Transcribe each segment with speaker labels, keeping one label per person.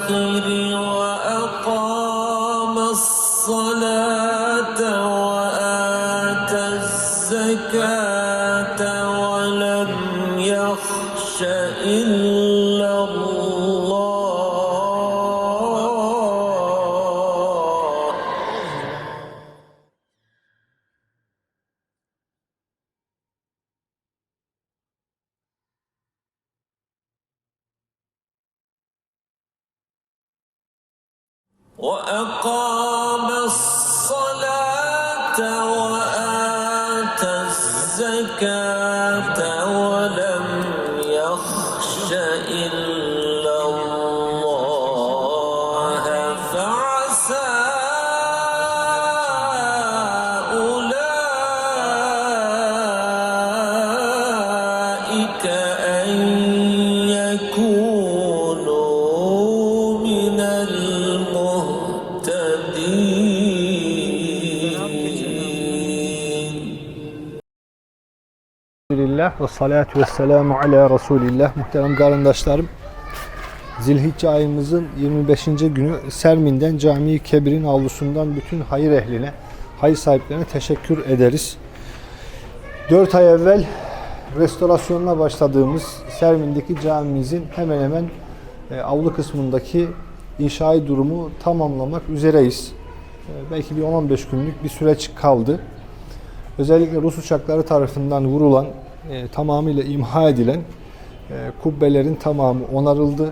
Speaker 1: الآخر وأقام الصلاة وآتى الزكاة ولم يخش إلا الله فعسى أولئك أن يكونوا
Speaker 2: ve salatu ve selamu ala Resulillah. Muhterem kardeşlerim, Zilhicce ayımızın 25. günü Sermin'den Cami-i Kebir'in avlusundan bütün hayır ehline, hayır sahiplerine teşekkür ederiz. 4 ay evvel restorasyonuna başladığımız Sermin'deki camimizin hemen hemen e, avlu kısmındaki inşai durumu tamamlamak üzereyiz. E, belki bir 10-15 günlük bir süreç kaldı özellikle Rus uçakları tarafından vurulan, e, tamamıyla imha edilen e, kubbelerin tamamı onarıldı.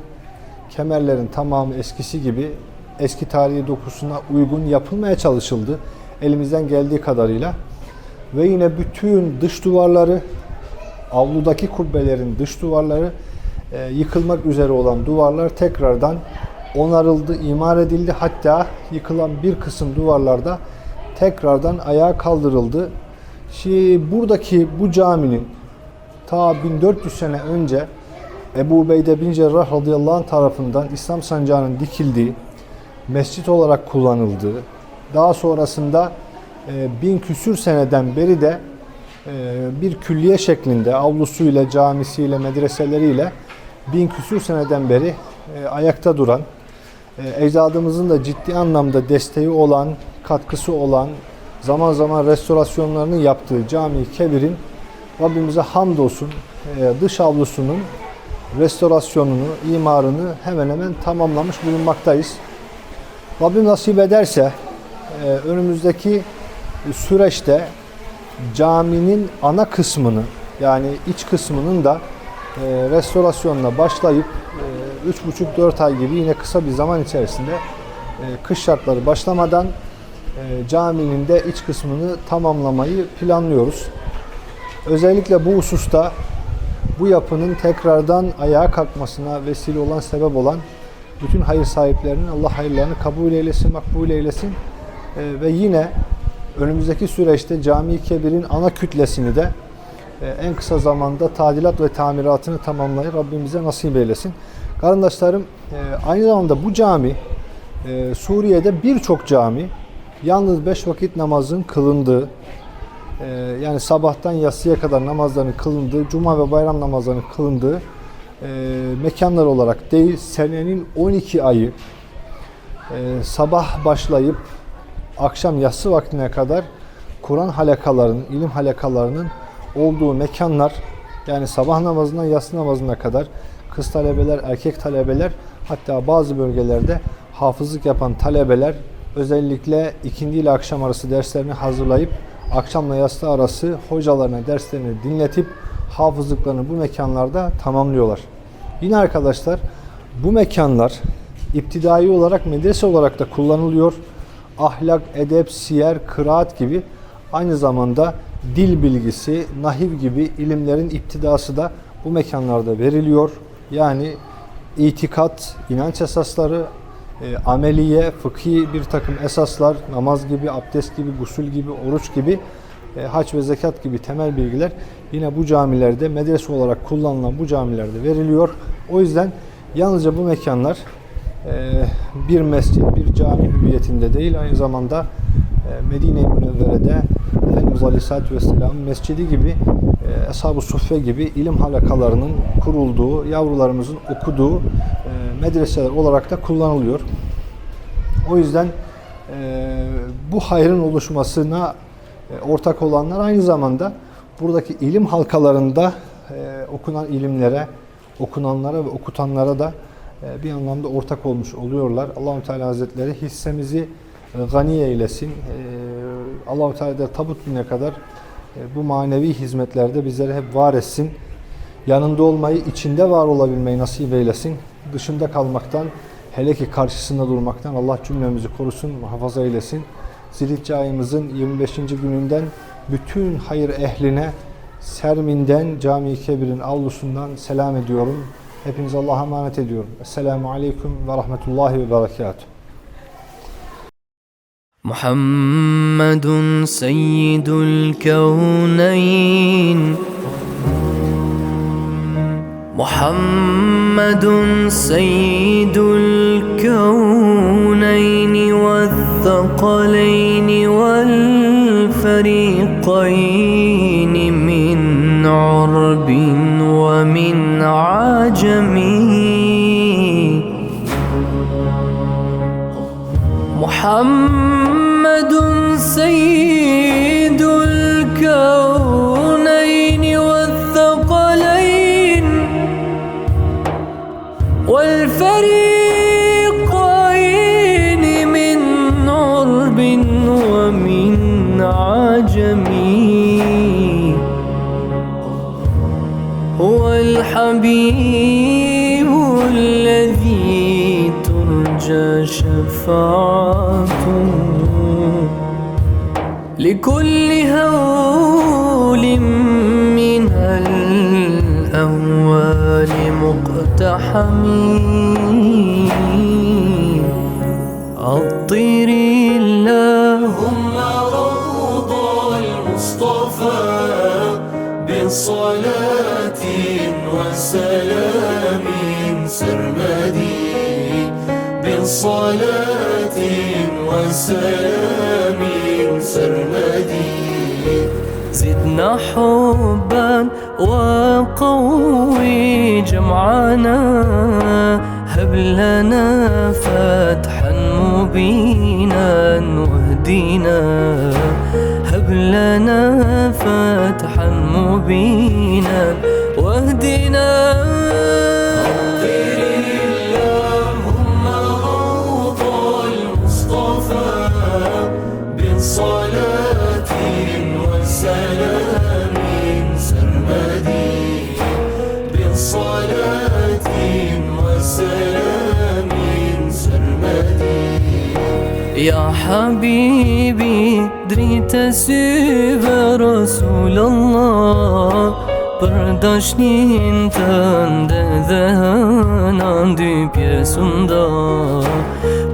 Speaker 2: Kemerlerin tamamı eskisi gibi eski tarihi dokusuna uygun yapılmaya çalışıldı. Elimizden geldiği kadarıyla. Ve yine bütün dış duvarları, avludaki kubbelerin dış duvarları e, yıkılmak üzere olan duvarlar tekrardan onarıldı, imar edildi. Hatta yıkılan bir kısım duvarlarda tekrardan ayağa kaldırıldı. Şimdi buradaki bu caminin ta 1400 sene önce Ebu Ubeyde bin Cerrah radıyallahu anh tarafından İslam sancağının dikildiği, mescit olarak kullanıldığı, daha sonrasında e, bin küsür seneden beri de e, bir külliye şeklinde avlusuyla, camisiyle, medreseleriyle bin küsür seneden beri e, ayakta duran, e, ecdadımızın da ciddi anlamda desteği olan, katkısı olan, zaman zaman restorasyonlarını yaptığı Cami-i Kebir'in Rabbimize hamdolsun e, dış avlusunun restorasyonunu, imarını hemen hemen tamamlamış bulunmaktayız. Rabbim nasip ederse e, önümüzdeki süreçte caminin ana kısmını yani iç kısmının da e, restorasyonuna başlayıp e, 3,5-4 ay gibi yine kısa bir zaman içerisinde e, kış şartları başlamadan e, caminin de iç kısmını tamamlamayı planlıyoruz. Özellikle bu hususta bu yapının tekrardan ayağa kalkmasına vesile olan, sebep olan bütün hayır sahiplerinin Allah hayırlarını kabul eylesin, makbul eylesin. E, ve yine önümüzdeki süreçte Cami-i Kebir'in ana kütlesini de e, en kısa zamanda tadilat ve tamiratını tamamlayıp Rabbimize nasip eylesin. Kardeşlerim, e, aynı zamanda bu cami e, Suriye'de birçok cami yalnız beş vakit namazın kılındığı, yani sabahtan yatsıya kadar namazların kılındığı, cuma ve bayram namazlarının kılındığı e, mekanlar olarak değil, senenin 12 ayı. E, sabah başlayıp akşam yatsı vaktine kadar Kur'an halakalarının, ilim halakalarının olduğu mekanlar yani sabah namazından yatsı namazına kadar kız talebeler, erkek talebeler hatta bazı bölgelerde hafızlık yapan talebeler özellikle ikindi ile akşam arası derslerini hazırlayıp akşamla yatsı arası hocalarına derslerini dinletip hafızlıklarını bu mekanlarda tamamlıyorlar. Yine arkadaşlar bu mekanlar iptidai olarak medrese olarak da kullanılıyor. Ahlak, edep, siyer, kıraat gibi aynı zamanda dil bilgisi, nahiv gibi ilimlerin iptidası da bu mekanlarda veriliyor. Yani itikat, inanç esasları, e, ameliye, fıkhi bir takım esaslar, namaz gibi, abdest gibi, gusül gibi, oruç gibi, e, hac ve zekat gibi temel bilgiler yine bu camilerde medrese olarak kullanılan bu camilerde veriliyor. O yüzden yalnızca bu mekanlar bir mescit, bir cami hüviyetinde değil, aynı zamanda e, Medine-i Münevvere'de Efendimiz Aleyhisselatü Vesselam mescidi gibi, e, Ashab-ı Suffe gibi ilim halakalarının kurulduğu, yavrularımızın okuduğu e, medreseler olarak da kullanılıyor. O yüzden e, bu hayrın oluşmasına e, ortak olanlar aynı zamanda buradaki ilim halkalarında e, okunan ilimlere, okunanlara ve okutanlara da e, bir anlamda ortak olmuş oluyorlar. Allahu Teala Hazretleri hissemizi e, gani eylesin. E, Allahu Teala da tabut gününe kadar e, bu manevi hizmetlerde bizleri hep var etsin. Yanında olmayı, içinde var olabilmeyi nasip eylesin Dışında kalmaktan, hele ki karşısında durmaktan Allah cümlemizi korusun, muhafaza eylesin. Zilhicce ayımızın 25. gününden bütün hayır ehline Sermin'den Cami-i Kebir'in avlusundan selam ediyorum. Hepinize Allah'a emanet ediyorum. Esselamu Aleyküm ve Rahmetullahi ve Berekatuhu.
Speaker 3: محمد سيد الكونين محمد سيد الكونين والثقلين والفريقين من عرب ومن عجم. محمد هو الحبيب الذي ترجى شفاعته. لكل هول من الأهوال مقتحم أطير اللهم روض المصطفى. بصلاة وسلام سرمدي بصلاة وسلام سرمدي زدنا حبا وقوي جمعنا. هب لنا فتحا مبينا واهدنا هب لنا فتحا Veena يا حبيبي دريت سوى رسول الله Bırdaşnin tende dhenan dy pjesunda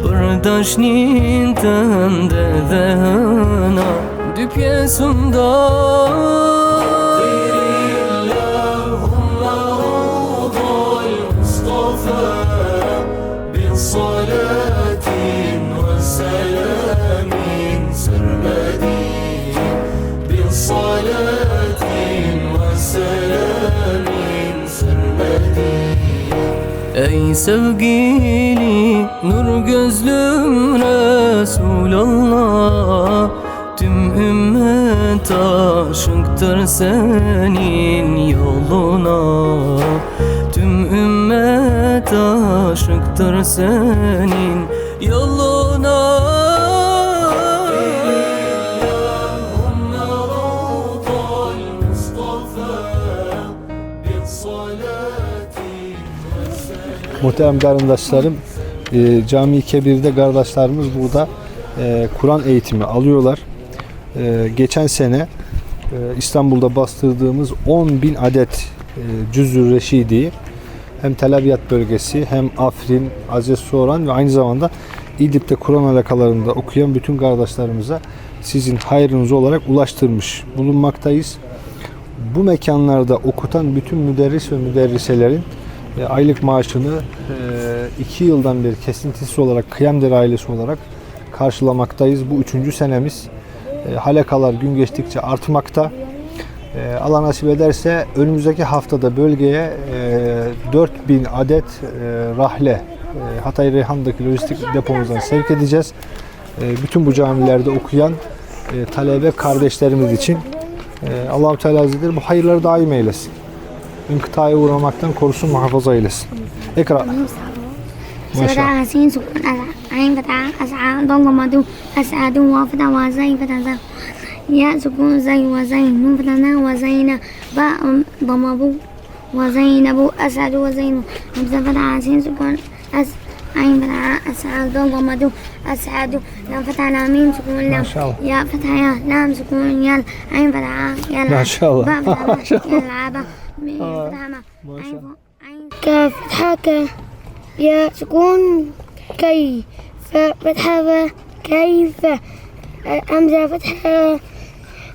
Speaker 3: Bırdaşnin tende dhenan dy pjesunda اللهم روض المصطفى بصلاة Ey sevgili nur gözlüm Resulallah Tüm ümmet aşıktır senin yoluna. Tüm ümmet aşıktır senin yoluna
Speaker 2: Muhterem kardeşlerim, e, Cami-i Kebir'de kardeşlerimiz burada e, Kur'an eğitimi alıyorlar. E, geçen sene e, İstanbul'da bastırdığımız 10 bin adet e, Cüz-ü Reşidi hem Tel bölgesi hem Afrin, Aziz Soğan ve aynı zamanda İdlib'de Kur'an alakalarında okuyan bütün kardeşlerimize sizin hayrınız olarak ulaştırmış bulunmaktayız. Bu mekanlarda okutan bütün müderris ve müderriselerin e, aylık maaşını 2 yıldan beri kesintisiz olarak Kıyamder ailesi olarak karşılamaktayız. Bu üçüncü senemiz. E, halekalar gün geçtikçe artmakta. E, Allah nasip ederse önümüzdeki haftada bölgeye e, 4000 adet e, rahle e, Hatay Reyhan'daki lojistik depomuzdan sevk edeceğiz. E, bütün bu camilerde okuyan e, talebe kardeşlerimiz için e, Allah-u Teala Hazretleri bu hayırları daim eylesin. İnkıtaya uğramaktan korusun muhafaza eylesin.
Speaker 4: اقرأ.
Speaker 2: عين
Speaker 4: فتح أسعد وفتح وزين أسعد وزين فتح عسين سكون سكون
Speaker 2: لام
Speaker 4: يا فتح يا
Speaker 2: لام
Speaker 4: سكون يا عين يا ما شاء
Speaker 2: الله
Speaker 4: آه. أيوة. كفتحك يا سكون كيف؟ فتحة كيف؟ أمزة فتحة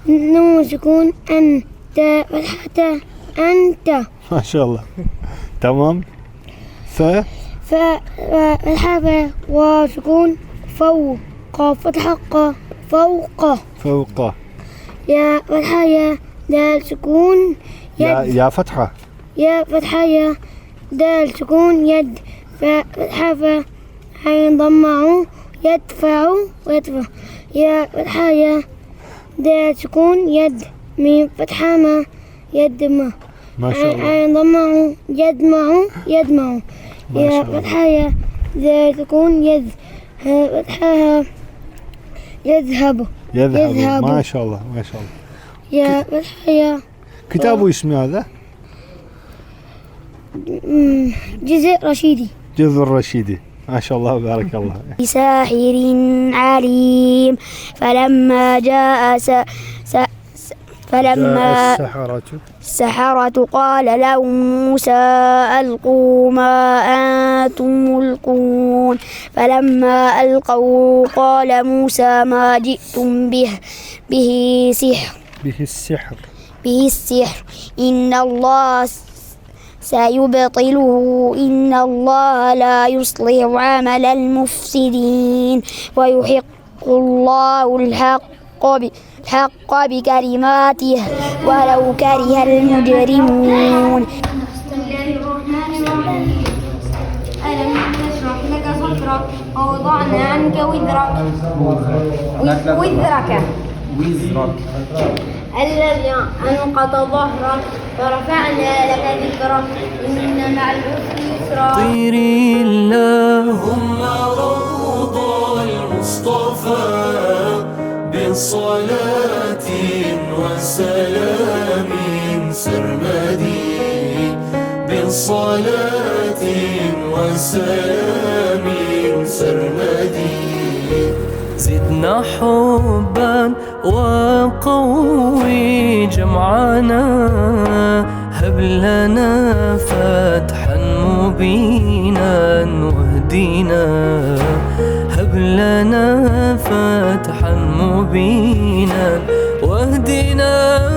Speaker 4: نون سكون أنت فتحة أنت.
Speaker 2: ما شاء الله.
Speaker 4: تمام. ف؟ ف فتحة وسكون فوق فتحة فوق.
Speaker 2: فوق.
Speaker 4: يا فتحة يا سكون يا
Speaker 2: يا فتحة.
Speaker 4: يا فتحة يا دال سكون يد. فتحة ف حينضمعوا يدفعوا ويدفع يا فتحة يا دال سكون يد. من فتحة ما
Speaker 2: يد
Speaker 4: ما. ما شاء الله.
Speaker 2: حينضمعوا
Speaker 4: يدمعوا
Speaker 2: يدمعوا يا
Speaker 4: فتحة يا دال سكون يد. فتحة يذهب
Speaker 2: يذهب
Speaker 4: ما
Speaker 2: شاء الله ما شاء الله.
Speaker 4: يا فتحة يا
Speaker 2: Kitabu ismi hada?
Speaker 4: مم، جزء رشيدي
Speaker 2: Cezur Reşidi. Maşallah. Barakallah.
Speaker 4: بساحر عليم فلما جاء س... س... س... فلما
Speaker 2: Seharatu.
Speaker 4: السحرة قال لهم موسى ألقوا ما أنتم ملقون فلما ألقوا قال موسى ما جئتم به به سحر
Speaker 2: Bihi sihr.
Speaker 4: به السحر. إن الله سيبطله. إن الله لا يصلح عمل المفسدين. ويحق الله الحق الحق بكلماته. ولو كره المجرمون.
Speaker 5: بسم الله الرحمن الرحيم ألم نشرح لك صدرك؟ ووضعنا عنك وزرك. وزرك. الذي أنقض ظهرك ورفعنا لك ذكرك إن مع العسر يسرا.
Speaker 3: طيري اللهم روض المصطفى بصلاة وسلام سرمدي بصلاة وسلام سرمدي زدنا حبا وقوي جمعنا هب لنا فتحا مبينا واهدنا هب لنا فتحا مبينا واهدنا